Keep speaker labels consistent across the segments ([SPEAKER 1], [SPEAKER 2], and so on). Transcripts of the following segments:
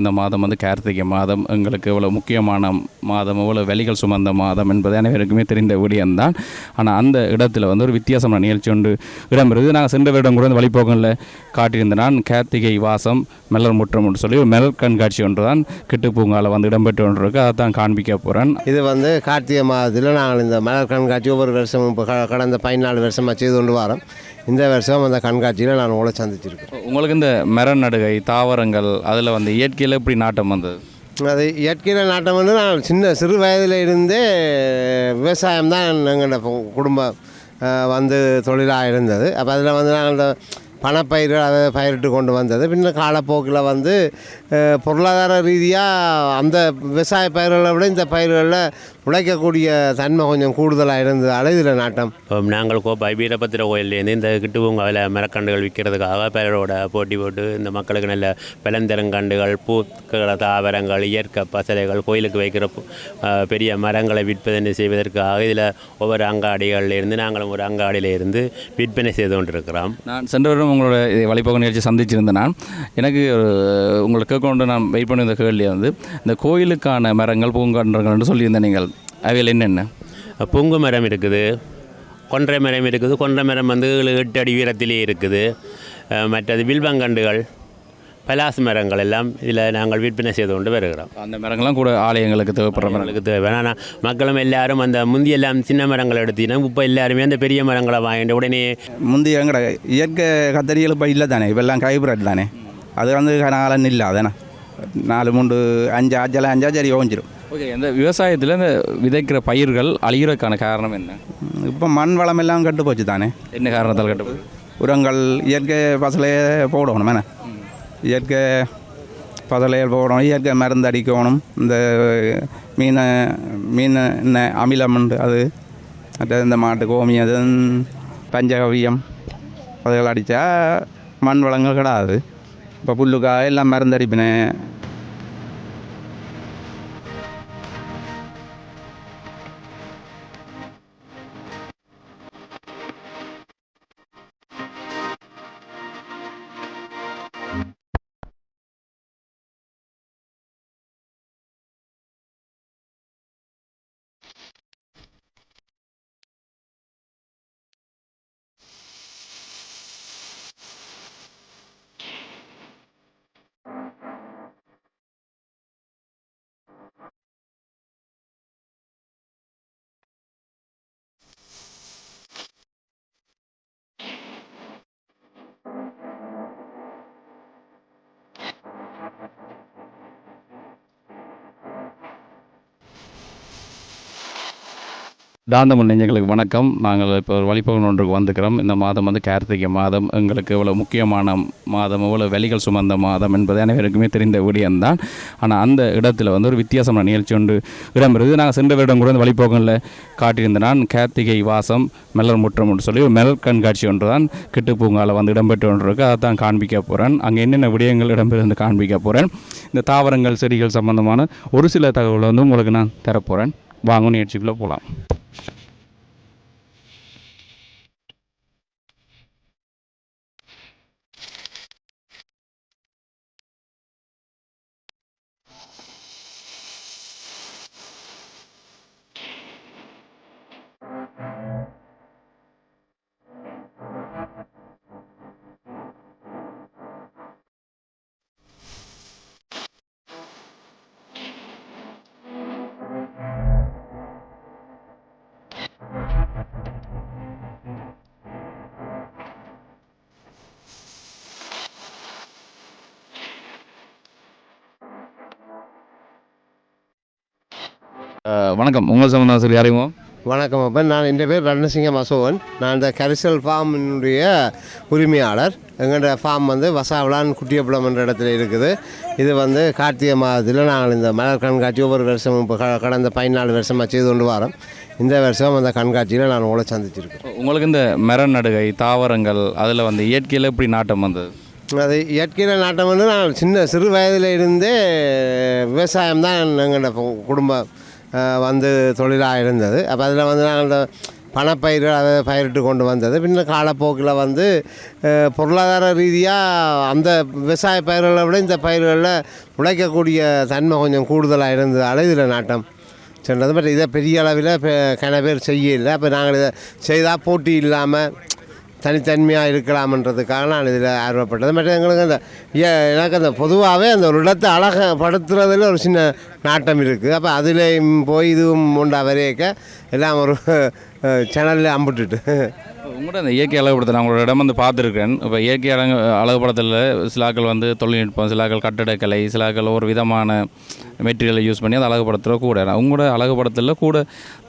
[SPEAKER 1] இந்த மாதம் வந்து கார்த்திகை மாதம். எங்களுக்கு இவ்வளோ முக்கியமான மாதம் இவ்வளோ வெளிகள் சுமந்த மாதம் என்பது அனைவருக்குமே தெரிந்த விடயம்தான். ஆனால் அந்த இடத்துல வந்து ஒரு வித்தியாசமான நிகழ்ச்சி ஒன்று இடம்பெறுது. நாங்கள் சென்ற வருடம் கூட வந்து வழிபோக்கங்களில் காட்டியிருந்த நான் கார்த்திகை வாசம் மெல்லர் முற்றம் என்று சொல்லி ஒரு மெலர் கண்காட்சி ஒன்று தான் கிட்டு பூங்காவில் வந்து இடம்பெற்று ஒன்று இருக்குது அதை தான் காண்பிக்க போகிறேன்
[SPEAKER 2] இது வந்து கார்த்திகை மாதத்தில் நாங்கள் இந்த மலர் கண்காட்சி ஒவ்வொரு வருஷமும் இப்போ கடந்த பதினாலு வருஷமாக செய்து கொண்டு வரோம். இந்த வருஷம் அந்த கண்காட்சியில் நான் உங்களை சந்திச்சிருக்கேன்
[SPEAKER 1] உங்களுக்கு இந்த மர நடுகை தாவரங்கள் அதில் வந்து இயற்கையில் எப்படி நாட்டம் வந்தது?
[SPEAKER 2] அது இயற்கையில் நாட்டம் வந்து நான் சின்ன சிறு வயதில் இருந்தே விவசாயம் தான் எங்களோட குடும்பம் வந்து தொழிலாக இருந்தது. அப்போ அதில் வந்து நாங்கள் இந்த பணப்பயிர்கள் அதை பயிரிட்டு கொண்டு வந்தது. பின்ன காலப்போக்கில் வந்து பொருளாதார ரீதியாக அந்த விவசாய பயிர்களை விட இந்த பயிர்களில் உழைக்கக்கூடிய தன்மை கொஞ்சம் கூடுதலாக இருந்ததால் இதில் நாட்டம்.
[SPEAKER 3] இப்போ நாங்கள் கோப்பாய் வீரபத்திர கோயிலேருந்து இந்த கிட்டுவூங்காவில் மரக்கன்றுகள் விற்கிறதுக்காக பேரோட போட்டி போட்டு இந்த மக்களுக்கு நல்ல பழந்தரங்கண்டுகள் பூக்கள தாவரங்கள் இயற்கை பசலைகள் கோயிலுக்கு வைக்கிற பெரிய மரங்களை விற்பனை செய்வதற்காக இதில் ஒவ்வொரு அங்காடிகளில் இருந்து நாங்களும் ஒரு அங்காடியில இருந்து விற்பனை செய்து கொண்டிருக்கிறோம்.
[SPEAKER 1] நான் சென்ற வருடம் உங்களோட வழிபோக நிகழ்ச்சி சந்திச்சிருந்தேன் நான். எனக்கு ஒரு உங்களை கேட்கொண்டு நான் வெயிட் பண்ணியிருந்த கேள்வி வந்து இந்த கோயிலுக்கான மரங்கள் பூங்கான்றங்கள்னு சொல்லியிருந்தேன் நீங்கள். அவையில் என்னென்ன
[SPEAKER 3] புங்கு மரம் இருக்குது கொன்றை மரம் இருக்குது கொன்றை மரம் வந்து எட்டு அடி உயரத்திலே இருக்குது மற்றது வில்வங்கண்டுகள் பலாசு மரங்கள் எல்லாம் இதில் நாங்கள் விற்பனை செய்து கொண்டு வருகிறோம்
[SPEAKER 1] அந்த மரங்கள்லாம் கூட ஆலயங்களுக்கு தேவைப்படுற மரங்கள்
[SPEAKER 3] மரங்களுக்கு தேவை ஆனால் மக்களும் எல்லாரும் அந்த முந்தி எல்லாம் சின்ன மரங்களை எடுத்தீங்கன்னா இப்போ எல்லாருமே அந்த பெரிய மரங்களை வாங்கிட்டு உடனே
[SPEAKER 4] முந்தி எங்கட இயற்கை கத்தரிகள் இப்போ இல்லை தானே இப்போ எல்லாம் ஹைப்ரிட் தானே அது வந்து காலம் இல்லை அதானே நாலு மூன்று அஞ்சு அஞ்செல்லாம் அஞ்சா சரி ஓஞ்சிரும்
[SPEAKER 1] ஓகே இந்த விவசாயத்தில் இந்த விதைக்கிற பயிர்கள் அழிகிறதுக்கான காரணம் என்ன?
[SPEAKER 4] இப்போ மண் வளம் எல்லாம் கெட்டு போச்சு தானே?
[SPEAKER 1] என்ன காரணத்தால் கட்டுப்படுது
[SPEAKER 4] உரங்கள் இயற்கை பசலையே போடணும் என்ன இயற்கை பசலையை போடணும் இயற்கை மருந்து அடிக்கணும். இந்த மீனை மீன் என்ன அமிலம் உண்டு அது மற்ற இந்த மாட்டு கோமியம் பஞ்சகவியம் அதுகள் அடித்தா மண் வளங்கள் கிடாது. இப்போ புல்லுக்காக எல்லாம் மருந்து அடிப்பினேன். தாந்தமுன் நெஞ்சங்களுக்கு வணக்கம். நாங்கள் இப்போ ஒரு வழிபோகன் ஒன்றுக்கு வந்துக்கிறோம். இந்த மாதம் வந்து கார்த்திகை மாதம். எங்களுக்கு இவ்வளோ முக்கியமான மாதம் இவ்வளோ வெளிகள் சுமந்த மாதம் என்பது அனைவருக்குமே தெரிந்த விடயம்தான். ஆனால் அந்த இடத்துல வந்து ஒரு வித்தியாசமான நிகழ்ச்சி ஒன்று இடம்பெறுது. நாங்கள் சென்ற வருடம் கூட இந்த வழிபோகனில் காட்டியிருந்த நான் கார்த்திகை வாசம் மெல்லர் முற்றம் என்று சொல்லி ஒரு மெல் கண்காட்சி ஒன்று தான் கிட்டு பூங்காவில் வந்து இடம்பெற்று ஒன்று இருக்குது அதை தான் காண்பிக்க போகிறேன் அங்கே என்னென்ன விடயங்கள் இடம்பெறுந்து காண்பிக்க போகிறேன் இந்த தாவரங்கள் செடிகள் சம்பந்தமான ஒரு சில தகவலை வந்து உங்களுக்கு நான் தரப்போகிறேன் বাঙুনিয়ের যেগুলো বললাম। வணக்கம். உங்கள் சம்பந்தம் சரி யாரையுமோ
[SPEAKER 2] வணக்கம் அப்போ. நான் என் பேர் ரணசிங்கம் அசோகன் நான் இந்த கரிசல் ஃபார்மினுடைய உரிமையாளர். எங்களோட ஃபார்ம் வந்து வசாவளான் குட்டியப்பளம் என்ற இடத்துல இருக்குது. இது வந்து கார்த்திகை மாதத்தில் நாங்கள் இந்த மலர் கண்காட்சி ஒவ்வொரு வருஷமும் இப்போ கடந்த பதினாலு வருஷமாக செய்து கொண்டு வரோம். இந்த வருஷம் அந்த கண்காட்சியில் நான் உங்களை சந்திச்சிருக்கேன்
[SPEAKER 1] உங்களுக்கு இந்த மர நடுகை தாவரங்கள் அதில் வந்து இயற்கையில் எப்படி நாட்டம் வந்தது?
[SPEAKER 2] அது இயற்கையில் நாட்டம் வந்து நான் சின்ன சிறு வயதில் இருந்தே விவசாயம் தான் எங்களோட குடும்பம் வந்து தொழிலாக இருந்தது. அப்போ அதில் வந்து நாங்கள் இந்த பணப்பயிர்கள் அதை பயிரிட்டு கொண்டு வந்தது. பின்ன காலப்போக்கில் வந்து பொருளாதார ரீதியாக அந்த விவசாய பயிர்களை விட இந்த பயிர்களில் உழைக்கக்கூடிய தன்மை கொஞ்சம் கூடுதலாக இருந்ததால் இதில் நாட்டம் சென்றது. பட் இதை பெரிய அளவில் கன பேர் செய்யலை. அப்போ நாங்கள் இதை செய்தால் போட்டி இல்லாமல் தனித்தன்மையாக இருக்கலாம்ன்றதுக்காக நான் இதில் ஆர்வப்பட்டது. மற்ற எங்களுக்கு அந்த எனக்கு அந்த பொதுவாகவே அந்த ஒரு இடத்தை அழகப்படுத்துறதுல ஒரு சின்ன நாட்டம் இருக்குது அப்போ அதுலேயும் போய் இதுவும் உண்டா வரையக்க எல்லாம் ஒரு சேனலில் அம்பிட்டுட்டு.
[SPEAKER 1] உங்களோட அந்த இயற்கை அழகுபடுத்தல் நான் உங்களோட இடம் வந்து பார்த்துருக்கேன் இப்போ இயற்கை அழகு அழகுபடுத்தலில் சிலாக்கள் வந்து தொழில்நுட்பம் சிலாக்கள் கட்டடக்கலை சிலாக்கள் ஒரு விதமான மெட்டீரியலை யூஸ் பண்ணி அதை அழகுபடுத்துகிற கூட உங்களோட அழகுபடுத்தலில் கூட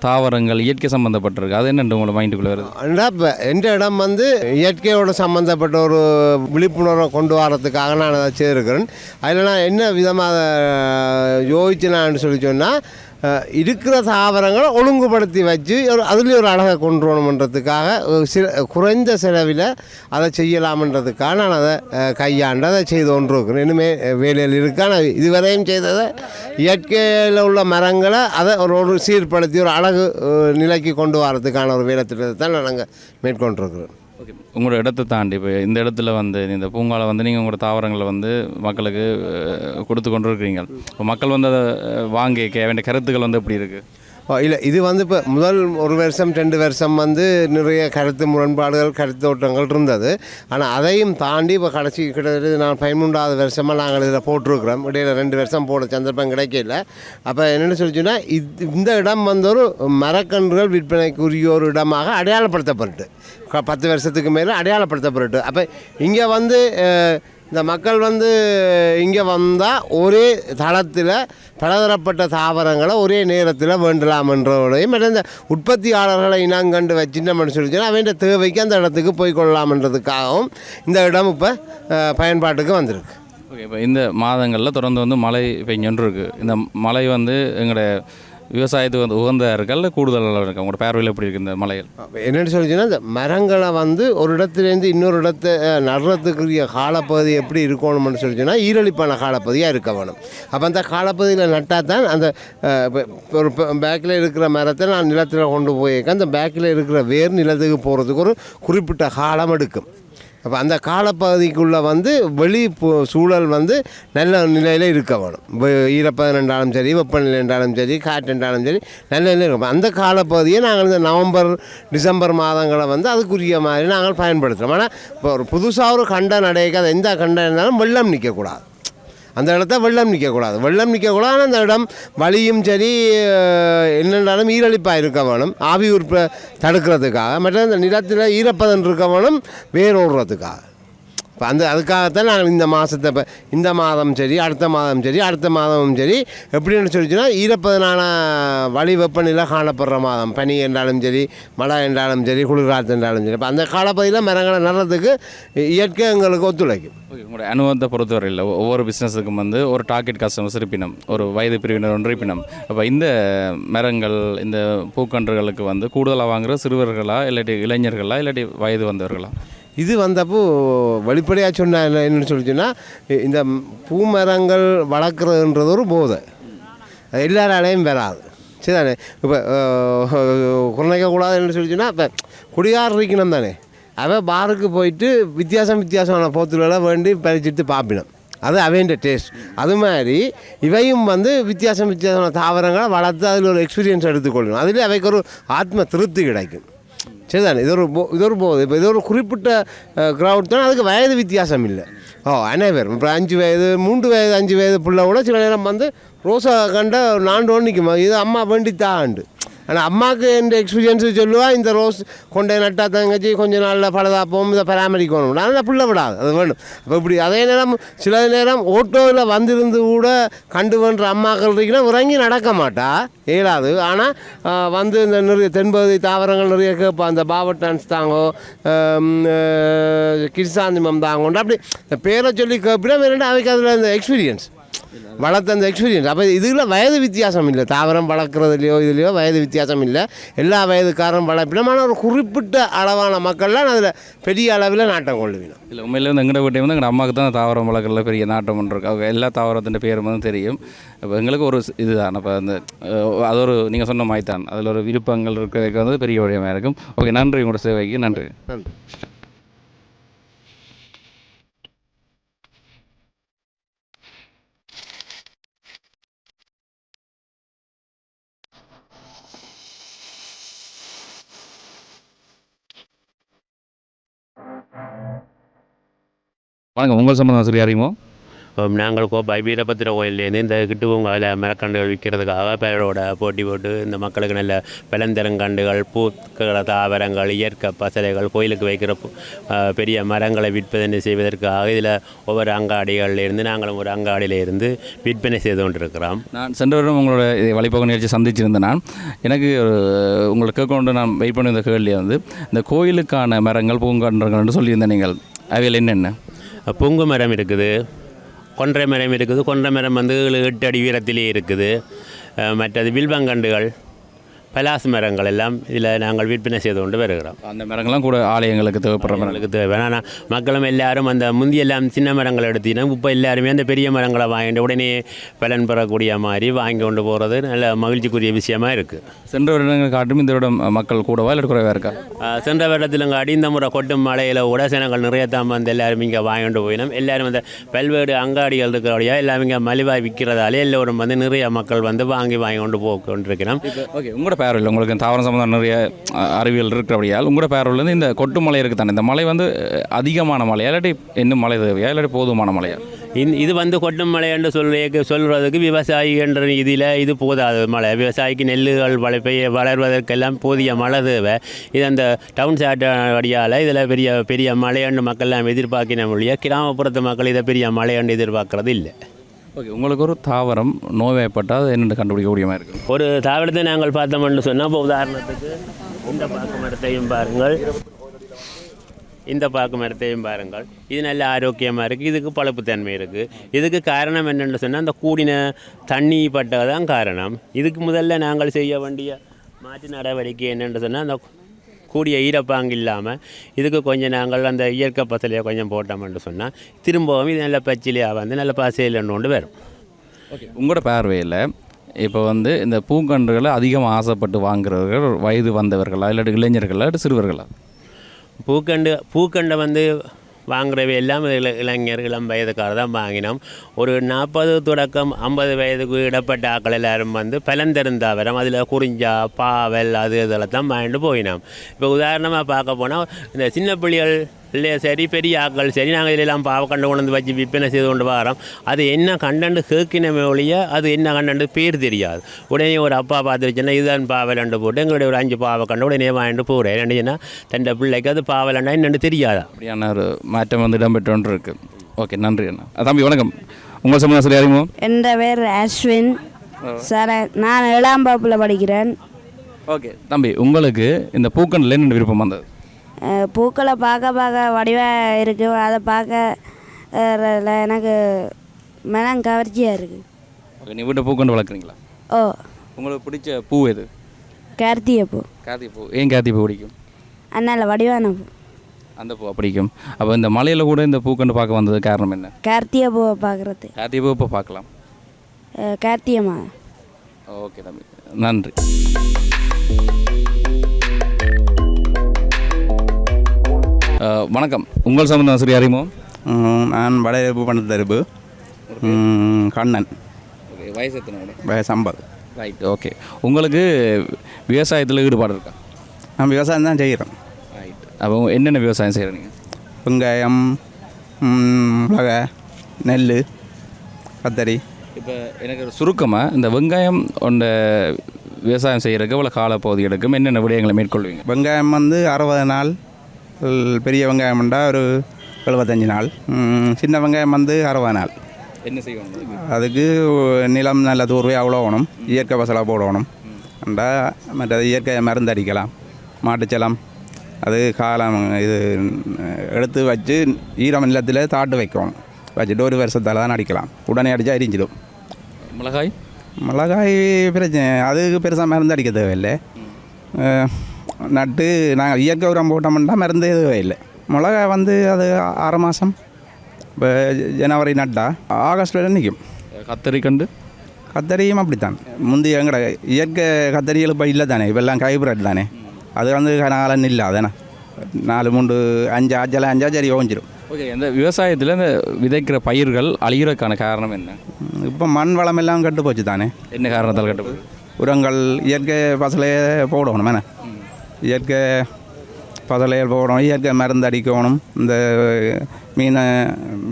[SPEAKER 1] தாவரங்கள் இயற்கை சம்மந்தப்பட்டிருக்கு அது என்னென்று உங்களோட மைண்டுக்குள்ளே வருது?
[SPEAKER 2] ஏன்னா இப்போ எந்த இடம் வந்து இயற்கையோட சம்மந்தப்பட்ட ஒரு விழிப்புணர்வை கொண்டு வரதுக்காக நான் அதை செய்திருக்கிறேன். அதில் நான் என்ன விதமாக யோசிச்சு நான் சொல்லி சொன்னால் இருக்கிற தாவரங்களை ஒழுங்குபடுத்தி வச்சு ஒரு அதுலேயும் ஒரு அழகை கொண்டு வரணுன்றதுக்காக ஒரு சில குறைந்த செலவில் அதை செய்யலாம்ன்றதுக்காக நான் அதை கையாண்டு அதை செய்து கொண்டிருக்கிறேன் இனிமே வேலையில் இருக்கா? நான் இதுவரையும் செய்ததை இயற்கையில் உள்ள மரங்களை அதை ஒரு ஒரு சீர்படுத்தி ஒரு அழகு நிலைக்கு கொண்டு வரதுக்கான ஒரு வேலை திட்டத்தை தான் நாங்கள் மேற்கொண்டிருக்கிறோம்
[SPEAKER 1] ஓகே உங்களோட இடத்தை தாண்டி இப்போ இந்த இடத்துல வந்து இந்த பூங்காவில் வந்து நீங்கள் உங்களோட தாவரங்களை வந்து மக்களுக்கு கொடுத்து கொண்டு இருக்கிறீங்க இப்போ மக்கள் வந்து அதை வாங்கி கே வேண்டிய கருத்துக்கள் வந்து எப்படி இருக்குது
[SPEAKER 2] இல்லை இது வந்து இப்போ முதல் ஒரு வருஷம் ரெண்டு வருஷம் வந்து நிறைய கருத்து முரண்பாடுகள் கருத்து ஓட்டங்கள் இருந்தது. ஆனால் அதையும் தாண்டி இப்போ கடைசி கிட்டத்தட்ட நான் பதிமூன்றாவது வருஷமாக நாங்கள் இதில் போட்டிருக்கிறோம். இடையில ரெண்டு வருஷம் போட சந்தர்ப்பம் கிடைக்கல. அப்போ என்னென்னு சொல்லிச்சுன்னா இந்த இடம் வந்து ஒரு மரக்கன்றுகள் விற்பனைக்குரிய ஒரு இடமாக அடையாளப்படுத்தப்பட்டு. பத்து வருஷத்துக்கு மேலே அடையாளப்படுத்தப்பட்டு. அப்போ இங்கே வந்து இந்த மக்கள் வந்து இங்கே வந்தால் ஒரே தளத்தில் பலதரப்பட்ட தாவரங்களை ஒரே நேரத்தில் வேண்டலாம்ன்றதையும் மற்ற இந்த உற்பத்தியாளர்களை இனங்கண்டு வச்சுட்டோம்னு சொல்லிச்சுன்னா அவன் தேவைக்கு அந்த இடத்துக்கு போய் கொள்ளலாம்ன்றதுக்காகவும் இந்த இடம் இப்போ பயன்பாட்டுக்கு வந்திருக்கு.
[SPEAKER 1] ஓகே இப்போ இந்த மாதங்களில் தொடர்ந்து வந்து மழை பெஞ்சொன்று இருக்குது இந்த மழை வந்து எங்களோட விவசாயத்துக்கு வந்து உகந்தார்கள் கூடுதல் அளவு இருக்கா அவங்களோட பார்வையில் எப்படி இருக்குது இந்த மலைகள்
[SPEAKER 2] என்னென்னு சொல்லிச்சுன்னா இந்த மரங்களை வந்து ஒரு இடத்துலேருந்து இன்னொரு இடத்த நடுறதுக்குரிய காலப்பகுதி எப்படி இருக்கணும்னு சொல்லிச்சுன்னா ஈரழிப்பான காலப்பகுதியாக இருக்க வேணும். அப்போ அந்த காலப்பகுதியில் நட்டால் தான் அந்த ஒரு பேக்கில் இருக்கிற மரத்தை நான் நிலத்தில் கொண்டு போயிருக்கேன். அந்த பேக்கில் இருக்கிற வேர் நிலத்துக்கு போகிறதுக்கு ஒரு குறிப்பிட்ட காலம் எடுக்கும். அப்போ அந்த காலப்பகுதிக்குள்ளே வந்து வெளி சூழல் வந்து நல்ல நிலையில் இருக்க வேணும். ஈரப்பதம் என்றாலும் சரி வெப்பநிலை என்றாலும் சரி காற்று என்றாலும் சரி நல்ல நிலையில் இருக்கும் அந்த காலப்பகுதியை நாங்கள் இந்த நவம்பர் டிசம்பர் மாதங்களை வந்து அதுக்குரிய மாதிரி நாங்கள் பயன்படுத்துகிறோம் ஆனால் இப்போ ஒரு புதுசாக ஒரு கண்டம் நடைக்க எந்த கண்டம் இருந்தாலும் வெள்ளம் நிற்கக்கூடாது அந்த இடத்த வெள்ளம் நிற்கக்கூடாது. வெள்ளம் நிற்கக்கூடாது அந்த இடம் வழியும் சரி என்னென்னாலும் ஈரழிப்பாக இருக்க வேணும். ஆவி உற்ப தடுக்கிறதுக்காக மற்ற அந்த நிலத்தில் ஈரப்பதன் இருக்க வேணும் வேரோடுறதுக்காக இப்போ அந்த அதுக்காகத்தான் நாங்கள் இந்த மாதத்தை இப்போ இந்த மாதம் சரி அடுத்த மாதம் சரி அடுத்த மாதமும் சரி எப்படின்னு சொல்லிச்சுன்னா ஈரப்பதனான வழி வெப்பநிலை காணப்படுற மாதம். பனி என்றாலும் சரி மழை என்றாலும் சரி குளிர்காலத்து என்றாலும் சரி. இப்போ அந்த காலப்பகுதியில் மரங்களை நடுறதுக்கு இயற்கை எங்களுக்கு ஒத்துழைக்கும்.
[SPEAKER 1] உங்களோட அனுபவத்தை பொறுத்தவரையில் ஒவ்வொரு பிஸ்னஸுக்கும் வந்து ஒரு டார்கெட் கஸ்டமர்ஸ் இருப்பினம் ஒரு வயது பிரிவினர் ஒன்று இருப்பினம் அப்போ இந்த மரங்கள் இந்த பூக்கன்றுகளுக்கு வந்து கூடுதலாக வாங்குற சிறுவர்களா இல்லாட்டி இளைஞர்களா இல்லாட்டி வயது வந்தவர்களா?
[SPEAKER 2] இது வந்தப்போ வெளிப்படையாக சொன்ன என்ன- என்னன்னு சொல்லிச்சுன்னா இந்த பூமரங்கள் வளர்க்குறதுன்றது ஒரு போதை. அது எல்லாராலையும் வராது. சரிதானே? இப்போ குறைக்கக்கூடாதுன்னு சொல்லிச்சுன்னா இப்போ குடிகார இருக்கணும் தானே? அவன் பாருக்கு போயிட்டு வித்தியாசம் வித்தியாசமான போத்துலலாம் வேண்டி பறிச்சுட்டு பார்ப்பினோம் அது அவன் டேஸ்ட் அது மாதிரி இவையும் வந்து வித்தியாசம் வித்தியாசமான தாவரங்களை வளர்த்து அதில் ஒரு எக்ஸ்பீரியன்ஸ் எடுத்துக்கொள்ளணும். அதில் அவைக்கு ஒரு ஆத்ம திருப்தி கிடைக்கும். சரிதான்? இது ஒரு போ இது ஒரு போகுது இப்போ இது ஒரு குறிப்பிட்ட க்ரௌட் தான். அதுக்கு வயது வித்தியாசம் இல்லை. ஓ அனைவரும் இப்போ அஞ்சு வயது மூன்று வயது அஞ்சு வயது பிள்ளை கூட சில நேரம் வந்து ரோசா கண்ட நாண்டு நிற்குமா இது அம்மா வேண்டித்தாண்டு. ஆனால் அம்மாவுக்கு எந்த எக்ஸ்பீரியன்ஸு சொல்லுவா இந்த ரோஸ் கொண்டே நட்டா தங்கச்சி கொஞ்சம் நாளில் பழுதாப்போம் இதை பராமரிக்கணும். ஆனால் பிள்ளை விடாது அது வேணும். அப்போ இப்படி அதே நேரம் சில நேரம் ஓட்டோவில் வந்திருந்து கூட கண்டு பண்ணுற அம்மாக்கள் இருக்குன்னா இறங்கி நடக்க மாட்டா இயலாது. ஆனால் வந்து இந்த நிறைய தென்பகுதி தாவரங்கள் நிறைய கேட்பா அந்த பாவட்டான்ஸ் தாங்கோ கிருசாந்திமம் தாங்கோன்ற அப்படி இந்த பேரை சொல்லி கேட்பினா வேறு அவைக்கு அதில் இந்த எக்ஸ்பீரியன்ஸ் வளர்த்த அந்த எக்ஸ்பீரியன்ஸ் அப்போ இதுல வயது வித்தியாசம் இல்லை. தாவரம் வளர்க்குறதுலையோ இதுலையோ வயது வித்தியாசம் இல்லை. எல்லா வயதுக்காரரும் வளர்ப்பினோம். ஆனால் ஒரு குறிப்பிட்ட அளவான மக்கள்லாம் அதில் பெரிய அளவில் நாட்டம் கொள்ளுவினோம்.
[SPEAKER 1] இல்லை உண்மையிலே வந்து எங்கட வீட்டை வந்து எங்கள் அம்மாவுக்கு தான் தாவரம் வளர்க்கல பெரிய நாட்டம் அவங்க எல்லா தாவரத்தின் பேரும் வந்து தெரியும். இப்போ எங்களுக்கு ஒரு இதுதான். இப்போ அந்த அது ஒரு நீங்கள் சொன்ன மாதிரி தான் அதில் ஒரு விருப்பங்கள் இருக்கிறதுக்கு வந்து பெரிய விடயமாக இருக்கும். ஓகே நன்றி. உங்களோட சேவைக்கு நன்றி.
[SPEAKER 2] நன்றி.
[SPEAKER 1] வணக்கம் உங்கள் சம்பந்தம் சரி அறியுமோ
[SPEAKER 3] இப்போ நாங்கள் கோப்பை வீரபத்திர கோயிலேருந்து இந்த கிட்டுவங்காவில் மரக்கண்டுகள் விற்கிறதுக்காக பேரோட போட்டி போட்டு இந்த மக்களுக்கு நல்ல பழந்தரங்கண்டுகள் பூக்கள தாவரங்கள் இயற்கை பசலைகள் கோயிலுக்கு வைக்கிற பெரிய மரங்களை விற்பனை செய்வதற்காக இதில் ஒவ்வொரு அங்காடிகள்ல இருந்து நாங்களும் ஒரு அங்காடியில இருந்து விற்பனை செய்து கொண்டிருக்கிறோம்.
[SPEAKER 1] நான் சென்ற வருடம் உங்களோட வழிபோக நிகழ்ச்சி சந்திச்சிருந்தேன் நான். எனக்கு ஒரு உங்களை கேட்கொண்டு நான் வெயிட் பண்ணி இந்த கேள்வியை வந்து இந்த கோயிலுக்கான மரங்கள் பூங்கான்றங்கள்னு சொல்லியிருந்தேன் நீங்கள். அவையில் என்னென்ன?
[SPEAKER 3] பொங்கு மரம் இருக்குது. கொன்றை மரம் இருக்குது. கொன்றை மரம் வந்து எட்டு அடி உயரத்திலே இருக்குது. மற்றது வில்வங்கண்டுகள் பலாஸ் மரங்கள் எல்லாம் இதில் நாங்கள் விற்பனை செய்து கொண்டு வருகிறோம்.
[SPEAKER 1] அந்த மரங்கள்லாம் கூட ஆலயங்களுக்கு தேவைப்படுற மரங்கள்.
[SPEAKER 3] மரங்களுக்கு தேவை. ஆனால் மக்களும் எல்லாரும் அந்த முந்தியெல்லாம் சின்ன மரங்கள் எடுத்தீங்கன்னா இப்போ எல்லாருமே அந்த பெரிய மரங்களை வாங்கிட்டு உடனே பலன் பெறக்கூடிய மாதிரி வாங்கி கொண்டு போகிறது நல்ல மகிழ்ச்சிக்குரிய விஷயமா இருக்குது
[SPEAKER 1] சென்ற வருடங்கள் காட்டும் இந்த வருடம் மக்கள் கூடவா இல்லை குறைவாக இருக்கா?
[SPEAKER 3] சென்ற வருடத்தில் அடிந்த முறை கொட்டும் மலையில் கூட ஜனங்கள் நிறைய தான் வந்து எல்லாரும் இங்கே வாங்கிட்டு போயினோம். எல்லாரும் அந்த பல்வேறு அங்காடிகள் இருக்கிறபடியா எல்லாம் இங்கே மலிவாக விற்கிறதாலே எல்லோரும் வந்து நிறைய மக்கள் வந்து வாங்கி வாங்கி கொண்டு போய் கொண்டிருக்கிறோம்.
[SPEAKER 1] ஓகே உங்களோட பேரில் உங்களுக்கு தாவரம் சம்மந்தம் நிறைய அறிவியல் இருக்கிறபடியால் உங்களோட பேரில் இந்த கொட்டு மலை இருக்குது தானே? இந்த மலை வந்து அதிகமான மலை இல்லாட்டி இன்னும் மலை தேவையா இல்லாட்டி போதுமான மலையா?
[SPEAKER 3] இந் இது வந்து கொட்டும் மலை என்று சொல்ல சொல்கிறதுக்கு விவசாயி என்ற இதில் இது போதாது மழை விவசாயிக்கு நெல்லுகள் வளர்ப்பை வளர்வதற்கெல்லாம் போதிய மழை தேவை. இது அந்த டவுன் சாட் வழியால் இதில் பெரிய பெரிய மழையண்டு மக்கள்லாம் எதிர்பார்க்கின மொழியாக கிராமப்புறத்து மக்கள் இதை பெரிய மழையண்டு எதிர்பார்க்கறது இல்லை.
[SPEAKER 1] ஓகே உங்களுக்கு ஒரு தாவரம் நோய்வாய்ப்பட்டால் என்னென்று என்னென்னு கண்டுபிடிக்க முடியுமா இருக்குது
[SPEAKER 3] ஒரு தாவரத்தை நாங்கள் பார்த்தோம்னு சொன்னால் இப்போ உதாரணத்துக்கு இந்த பாக்கு மரத்தையும் பாருங்கள். இந்த பாக்கு மரத்தையும் பாருங்கள். இது நல்ல ஆரோக்கியமாக இருக்குது இதுக்கு பழுப்புத்தன்மை இருக்குது இதுக்கு காரணம் என்னென்னு சொன்னால் அந்த கூடின தண்ணி பட்டதான் காரணம். இதுக்கு முதல்ல நாங்கள் செய்ய வேண்டிய மாற்று நடவடிக்கை என்னென்று சொன்னால் அந்த கூடிய ஈரப்பாங்கு இல்லாமல் இதுக்கு கொஞ்சம் நாங்கள் அந்த இயற்கை பசலையை கொஞ்சம் போட்டோம்னு சொன்னால் திரும்பவும் இது நல்ல பச்சிலையாக வந்து நல்ல பசையில் கொண்டு வரும்.
[SPEAKER 1] ஓகே. உங்களோட பார்வையில் இப்போ வந்து இந்த பூங்கன்றுகளை அதிகமாக ஆசைப்பட்டு வாங்குறவர்கள் வயது வந்தவர்களா இல்லாட்டி இளைஞர்களா இல்லாட்டி சிறுவர்களா?
[SPEAKER 3] பூக்கண்டு பூக்கண்டை வந்து வாங்குறவை எல்லாம் இள இளைஞர் இளம் வயதுக்கார தான் வாங்கினோம். ஒரு நாற்பது தொடக்கம் ஐம்பது வயதுக்கு இடப்பட்ட ஆக்கள் எல்லாரும் வந்து பலந்தெருந்தாவரம் அதில் குறிஞ்சா பாவல் அது இதெல்லாம் தான் வாங்கிட்டு போயினோம். இப்போ உதாரணமாக பார்க்க போனால் இந்த சின்ன பிள்ளைகள் இல்லையா சரி பெரிய ஆட்கள் சரி நாங்கள் இதெல்லாம் பாவக்கண்டு கொண்டு வந்து வச்சு விற்பனை செய்து கொண்டு வரோம் அது என்ன கண்டண்டு கேட்கினமே ஒழிய அது என்ன கண்டண்டு பேர் தெரியாது உடனே ஒரு அப்பா பார்த்துருச்சுன்னா இதுதான் பாவலண்டு போட்டு எங்களுடைய ஒரு அஞ்சு பாவக்கண்டு உடனே வாங்கிட்டு போகிறேன் என்னச்சுன்னா தன் பிள்ளைக்கு அது பாவலண்டா என்னென்னு தெரியாதா
[SPEAKER 1] அப்படியான ஒரு மாற்றம் வந்து இடம்பெற்று ஒன்று இருக்குது ஓகே நன்றி அண்ணா தம்பி வணக்கம் உங்கள் சம்பந்தம் சரி அறிமுகம்
[SPEAKER 5] என் பேர் அஸ்வின் சார் நான் ஏழாம் வகுப்பில் படிக்கிறேன்
[SPEAKER 1] ஓகே தம்பி உங்களுக்கு இந்த பூக்கண்டில் என்ன விருப்பம் வந்தது
[SPEAKER 5] பூக்களை பார்க்க பார்க்க வடிவாக இருக்குது அதை பார்க்க எனக்கு மனம் கவர்ச்சியாக இருக்குது
[SPEAKER 1] ஓகே நீ வீட்டை பூக்கண்டு வளர்க்குறீங்களா?
[SPEAKER 5] ஓ.
[SPEAKER 1] உங்களுக்கு பிடிச்ச பூ எது?
[SPEAKER 5] கார்த்திகை பூ.
[SPEAKER 1] கார்த்திகை பூ. ஏன் கார்த்திகை பூ பிடிக்கும்?
[SPEAKER 5] அதனால் வடிவான பூ.
[SPEAKER 1] அந்த பூ பிடிக்கும். அப்போ இந்த மலையில் கூட இந்த பூக்கண்டு பார்க்க வந்தது காரணம் என்ன?
[SPEAKER 5] கார்த்திகை பூவை பார்க்குறது.
[SPEAKER 1] கார்த்திகை பூ இப்போ பார்க்கலாம்.
[SPEAKER 5] கார்த்திகை மாதம்.
[SPEAKER 1] ஓகே தம்பி. நன்றி. வணக்கம். உங்கள் சம்பந்தம் சரி அறிமுகம்?
[SPEAKER 6] நான் வடையரப்பு பண்ண தருப்பு கண்ணன்.
[SPEAKER 1] ஓகே வயசு எத்தனை
[SPEAKER 6] வயசு ஐம்பது.
[SPEAKER 1] ரைட் ஓகே உங்களுக்கு விவசாயத்தில் ஈடுபாடு இருக்கா?
[SPEAKER 6] நான் விவசாயம் தான் செய்கிறேன்
[SPEAKER 1] ரைட் அப்போ என்னென்ன விவசாயம் செய்கிறீங்க
[SPEAKER 6] வெங்காயம் மிளகா நெல் கத்தரி.
[SPEAKER 1] இப்போ எனக்கு ஒரு சுருக்கமாக இந்த வெங்காயம் கொண்ட விவசாயம் செய்கிறதுக்கு எவ்வளோ காலப்பகுதி எடுக்கும் என்னென்ன விடயங்களை மேற்கொள்வீங்க?
[SPEAKER 6] வெங்காயம் வந்து அறுபது நாள் பெரிய வெங்காயம்ண்டா ஒரு எழுபத்தஞ்சி நாள். சின்ன வெங்காயம் வந்து அறுபது நாள்.
[SPEAKER 1] என்ன செய்யணும்
[SPEAKER 6] அதுக்கு நிலம் நல்ல தூர்வையாக உழவணும் இயற்கை பசலாக போடணும் அண்டா மற்றது இயற்கை மருந்து அடிக்கலாம். மாட்டுச்சலம் அது காலம் இது எடுத்து வச்சு ஈரம் நிலத்தில் தாட்டு வைக்கணும். வச்சுட்டு ஒரு வருஷத்தால் தான் அடிக்கலாம். உடனே அடித்தா எரிஞ்சிடும்.
[SPEAKER 1] மிளகாய்?
[SPEAKER 6] மிளகாய் பிரச்சனை அதுக்கு பெருசாக மருந்து அடிக்க தேவையில்லை. நட்டு நாங்கள் இயற்கை உரம் போட்டோம்னா மருந்து தேவையில்லை மிளகாய் வந்து அது ஆறு மாதம் இப்போ ஜனவரி நட்டா ஆகஸ்ட் வரை நிற்கும்
[SPEAKER 1] கத்தரி கண்டு?
[SPEAKER 6] கத்தரியும் அப்படித்தான். முந்தைய எங்கட இயற்கை கத்தரிகள் இப்போ இல்லை தானே இப்போல்லாம் ஹைப்ரிட் தானே. அது வந்து காலம் இல்லை அதானே. நாலு மூன்று அஞ்சு ஆச்செல்லாம் அஞ்சா சரி ஓஞ்சிரும்.
[SPEAKER 1] ஓகே இந்த விவசாயத்தில் இந்த விதைக்கிற பயிர்கள் அழிகிறதுக்கான காரணம் என்ன?
[SPEAKER 6] இப்போ மண் வளம் எல்லாம் கெட்டு போச்சு தானே.
[SPEAKER 1] என்ன காரணத்தால் கட்டுப்பது
[SPEAKER 6] உரங்கள் இயற்கை பசலையே போடணும் என்ன இயற்கை பதலையல் போடணும் இயற்கை மருந்து அடிக்கணும். இந்த மீன்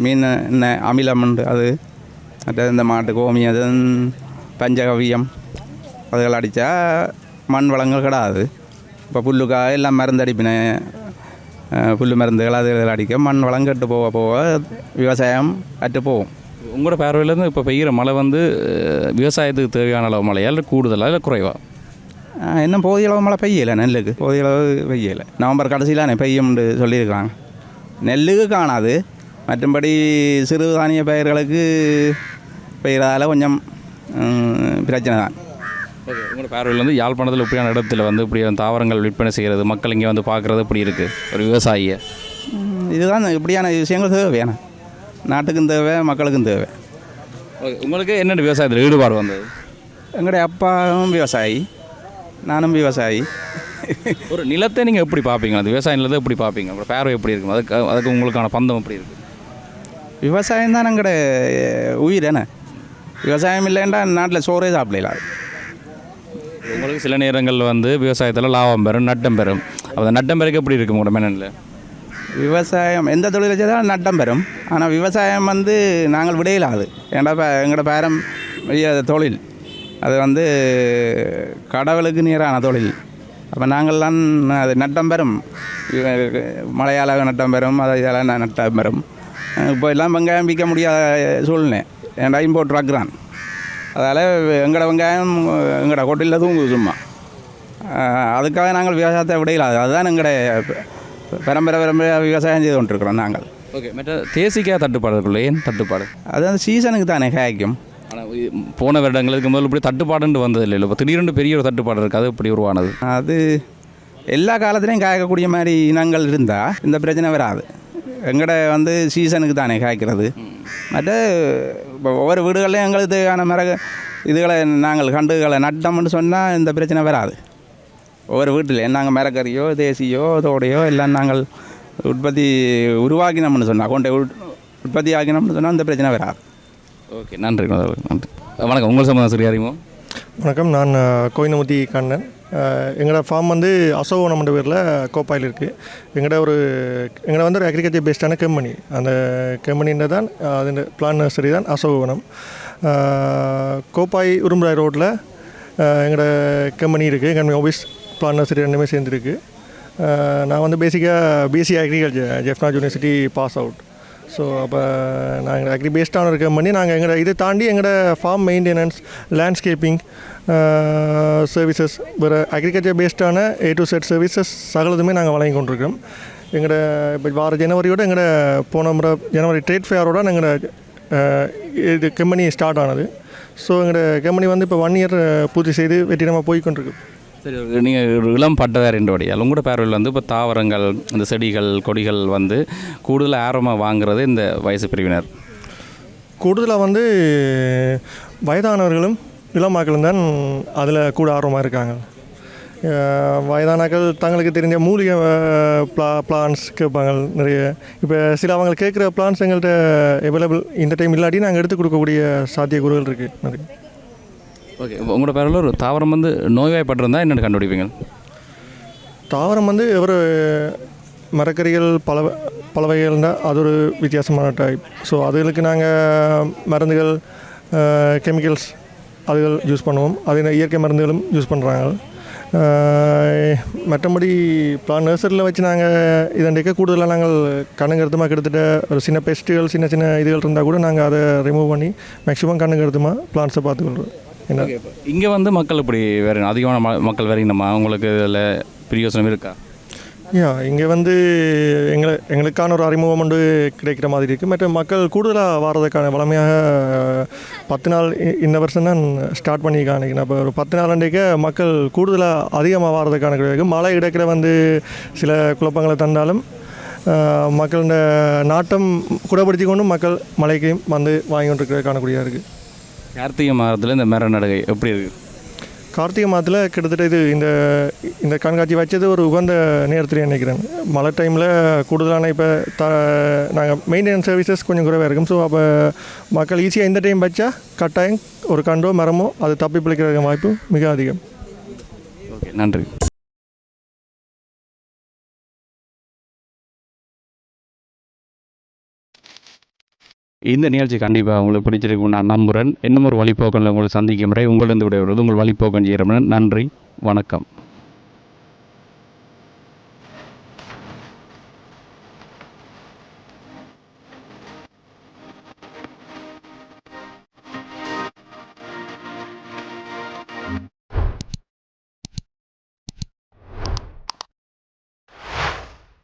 [SPEAKER 6] மீன் என்ன அமிலம் உண்டு அது. மற்ற இந்த மாட்டு கோமி அது பஞ்சகவியம் அதுகள் அடித்தா மண் வளங்கள் கிடாது. இப்போ புல்லுக்காக எல்லாம் மருந்து அடிப்பினேன் புல் மருந்துகள் அதுகள் அடிக்க மண் வளம் கெட்டு போக போக விவசாயம் அற்று போகும்.
[SPEAKER 1] உங்களோட பார்வையிலேருந்து இப்போ பெய்கிற மழை வந்து விவசாயத்துக்கு தேவையான அளவு மழையா இல்லை இல்லை குறைவா?
[SPEAKER 6] இன்னும் போதிய அளவு மழை பெய்யலை நெல்லுக்கு? போதிய அளவு பெய்யலை. நவம்பர் கடைசியிலானே பெய்யும்னு சொல்லியிருக்காங்க நெல்லுக்கு காணாது. மற்றும்படி சிறுதானிய பயிர்களுக்கு பெய்கிறதால கொஞ்சம் பிரச்சனை தான்.
[SPEAKER 1] ஓகே. உங்களோட பார்வையில் வந்து யாழ்ப்பாணத்தில் இப்படியான இடத்துல வந்து இப்படி தாவரங்கள் விற்பனை செய்கிறது மக்கள் இங்கே வந்து பார்க்குறது இப்படி இருக்குது ஒரு விவசாயியை?
[SPEAKER 6] இதுதான் இப்படியான விஷயங்கள் தேவையான. நாட்டுக்கும் தேவை மக்களுக்கும் தேவை.
[SPEAKER 1] ஓகே. உங்களுக்கு என்னென்ன விவசாயத்தில் ஈடுபாடு வந்தது?
[SPEAKER 6] எங்களுடைய அப்பாவும் விவசாயி. நானும் விவசாயி.
[SPEAKER 1] ஒரு நிலத்தை நீங்கள் எப்படி பார்ப்பீங்க? அந்த விவசாய நிலத்தை எப்படி பார்ப்பீங்க? உங்களோட பார்வை எப்படி இருக்கும்? அதுக்கு அதுக்கு உங்களுக்கான பந்தம் எப்படி இருக்குது
[SPEAKER 6] விவசாயம் தான் எங்களோட உயிர் என்ன? விவசாயம் இல்லைன்னா நாட்டில் சோறே சாப்பிடலாம்
[SPEAKER 1] உங்களுக்கு சில நேரங்களில் வந்து விவசாயத்தில் லாபம் பெறும் நட்டம் பெறும். அப்போ அந்த நட்டம் பெறக்கு எப்படி இருக்கும் உங்களோட மேனில்
[SPEAKER 6] விவசாயம் எந்த தொழில் செய்தாலும் நட்டம் பெறும். ஆனால் விவசாயம் வந்து நாங்கள் விடையிலாது ஏன்னா எங்களோட பாரம்பரிய தொழில். அது வந்து கடவுளுக்கு நேரான தொழில். அப்போ நாங்கள்லாம் அது நட்டம் பெறும். மழையால நட்டம் பெறும் அது இதெல்லாம் நட்டம் பெறும். இப்போ எல்லாம் வெங்காயம் விற்க முடியாத சூழ்நிலை. ஏன்டா இம்போர்ட் ரக்குறான் அதால் எங்களோட வெங்காயம் எங்களோட கொட்டில் தூங்குது சும்மா. அதுக்காக நாங்கள் விவசாயத்தை விடையிலாது அதுதான் எங்களுடைய பரம்பரை பரம்பரை விவசாயம் செய்து கொண்டிருக்கிறோம் நாங்கள்.
[SPEAKER 1] ஓகே மற்ற தேசிக்காக தட்டுப்பாடு ஏன் தட்டுப்பாடு?
[SPEAKER 6] அது அந்த சீசனுக்கு தானே காய்க்கும்.
[SPEAKER 1] போன வருடங்களுக்கு முதல் இப்படி தட்டுப்பாடுன்னு வந்தது இல்லை இப்போ திடீர்னு பெரிய ஒரு தட்டுப்பாடு இருக்குது அது இப்படி உருவானது?
[SPEAKER 6] அது எல்லா காலத்துலேயும் காய்க்கக்கூடிய மாதிரி இனங்கள் இருந்தால் இந்த பிரச்சனை வராது. எங்கட வந்து சீசனுக்கு தானே காய்க்கிறது. மற்ற இப்போ ஒவ்வொரு வீடுகள்லையும் எங்களுக்கு தேவையான மிளகு இதுகளை நாங்கள் கண்டுகளை நட்டோம்னு சொன்னால் இந்த பிரச்சனை வராது. ஒவ்வொரு வீட்டிலையும் நாங்கள் மிளகறியோ தேசியோ தோடையோ எல்லாம் நாங்கள் உற்பத்தி உருவாக்கினோம்னு சொன்னால் கொண்டு உட்- உற்பத்தி ஆகினோம்னு சொன்னால் இந்த பிரச்சனை வராது.
[SPEAKER 1] ஓகே நன்றி நன்றி வணக்கம் உங்கள் சம்பந்தம் சரி அறிமோ
[SPEAKER 7] வணக்கம் நான் அஹ், கண்ணன். எங்களோட ஃபார்ம் வந்து அசோகவனம்ன்ற பேரில் கோப்பாயில் இருக்குது எங்களோட ஒரு எங்களோட வந்து ஒரு அக்ரிகல்ச்சர் பேஸ்டான கம்பெனி அந்த கம்பெனின்ற தான் அது பிளான் நர்சரி தான் அசோகவனம். கோப்பாய் உரும்புராய் ரோட்டில் எங்களோட கம்பெனி இருக்குது எங்கள் ஆஃபீஸ் பிளான் நர்சரி ரெண்டுமே சேர்ந்துருக்கு. நான் வந்து பேசிக்காக BSc agriculture Jaffna university pass out so அப்போ நாங்கள் அக்ரி பேஸ்டான ஒரு கம்பெனி நாங்கள் எங்களோட இதை தாண்டி எங்களோட ஃபார்ம் மெயின்டெனன்ஸ் லேண்ட்ஸ்கேப்பிங் சர்வீசஸ் வேறு அக்ரிகல்ச்சர் பேஸ்டான ஏ டு செட் சர்வீசஸ் சகலதுமே நாங்கள் வழங்கி கொண்டிருக்கிறோம். எங்களோட இப்போ வார ஜனவரியோட எங்களோட போன முறை ஜனவரி ட்ரேட் ஃபேரோட எங்களோட இது கம்பெனி ஸ்டார்ட் ஆனது. ஸோ எங்களோட கம்பெனி வந்து இப்போ ஒன் இயர் பூர்த்தி செய்து வெற்றிடமாக போய்கொண்டிருக்கு
[SPEAKER 1] சரி நீங்கள் ஒரு இளம் பட்டதாரின்றபடியால் உங்களோட பார்வையில் வந்து இப்போ தாவரங்கள் இந்த செடிகள் கொடிகள் வந்து கூடுதல் ஆர்வமாக வாங்குறது இந்த வயசு பிரிவினர்.
[SPEAKER 7] கூடுதலாக வந்து வயதானவர்களும் இளமாக்களும் தான் அதில் கூட ஆர்வமாக இருக்காங்க. வயதானாக்கள் தங்களுக்கு தெரிஞ்ச மூலிகை ப்ளா பிளா பிளான்ஸ் கேட்பாங்க நிறைய. இப்போ சில அவங்க கேட்குற பிளான்ஸ் எங்கள்கிட்ட அவைலபிள் இந்த டைம் இல்லாட்டி நாங்கள் எடுத்து கொடுக்கக்கூடிய சாத்தியக்கூறுகள் இருக்குது நிறைய.
[SPEAKER 1] ஓகே உங்களோட பேரில் ஒரு தாவரம் வந்து நோய்வாய்ப்பட்டிருந்தா என்னென்னு கண்டுபிடிப்பீங்க?
[SPEAKER 7] தாவரம் வந்து ஒரு மரக்கறிகள் பல பல வகைகள்னா அது ஒரு வித்தியாசமான டைப் ஸோ அதுகளுக்கு நாங்கள் மருந்துகள் கெமிக்கல்ஸ் அதுகள் யூஸ் பண்ணுவோம். அது இயற்கை மருந்துகளும் யூஸ் பண்ணுறாங்க மற்றபடி பிளான் நர்சரியில் வச்சு நாங்கள் இதண்டிக்க கூடுதலாக நாங்கள் கண்ணுங்கருத்தமாக கிட்டத்தட்ட ஒரு சின்ன பெஸ்ட்டுகள் சின்ன சின்ன இதுகள் இருந்தால் கூட நாங்கள் அதை ரிமூவ் பண்ணி மேக்ஸிமம் கண்ணுங்கருத்தமாக பிளான்ஸை பார்த்துக்கொள்கிறோம் என்ன?
[SPEAKER 1] இங்கே வந்து மக்கள் இப்படி வேறு அதிகமான ம- மக்கள் வரீங்கம்மா உங்களுக்கு இதில் பிரியோசனம் இருக்கா?
[SPEAKER 7] யா இங்கே வந்து எங்களை எங்களுக்கான ஒரு அறிமுகம் ஒன்று கிடைக்கிற மாதிரி இருக்குது மற்ற மக்கள் கூடுதலாக வர்றதுக்கான வளமையாக பத்து நாள் இந்த வருஷம் தான் ஸ்டார்ட் பண்ணியிருக்காங்க இப்போ ஒரு பத்து நாள் அன்றைக்கு மக்கள் கூடுதலாக அதிகமாக வர்றதுக்கான கிடையாது. மழை இடக்கிற வந்து சில குழப்பங்களை தந்தாலும் மக்களோட நாட்டம் குடப்படுத்தி கொண்டும் மக்கள் மலைக்கு வந்து வாங்கி கொண்டிருக்கிற காணக்கூடியதாக இருக்குது
[SPEAKER 1] கார்த்திகை மாதத்தில் இந்த மர நடுகை எப்படி இருக்குது
[SPEAKER 7] கார்த்திகை மாதத்தில் கிட்டத்தட்ட இது இந்த இந்த கண்காட்சி வச்சது ஒரு உகந்த நேரத்தில் நினைக்கிறேன். மழை டைமில் கூடுதலான இப்போ த நாங்கள் மெயின்டெனன்ஸ் சர்வீசஸ் கொஞ்சம் குறைவாக இருக்கும். ஸோ அப்போ மக்கள் ஈஸியாக இந்த டைம் வச்சா கட்டாயம் ஒரு கண்டோ மரமோ அது தப்பி பிழைக்கிற வாய்ப்பு மிக அதிகம்.
[SPEAKER 1] ஓகே நன்றி. இந்த நிகழ்ச்சி கண்டிப்பாக உங்களுக்கு பிடிச்சிருக்கும் நான் நம்புகிறேன் இன்னும் ஒரு வழிபோக்கனில் உங்களை சந்திக்கும் முறை உங்களிருந்து விடைபெறுவது உங்கள் வழிபோக்கன் செய்கிறேன் நன்றி. வணக்கம்.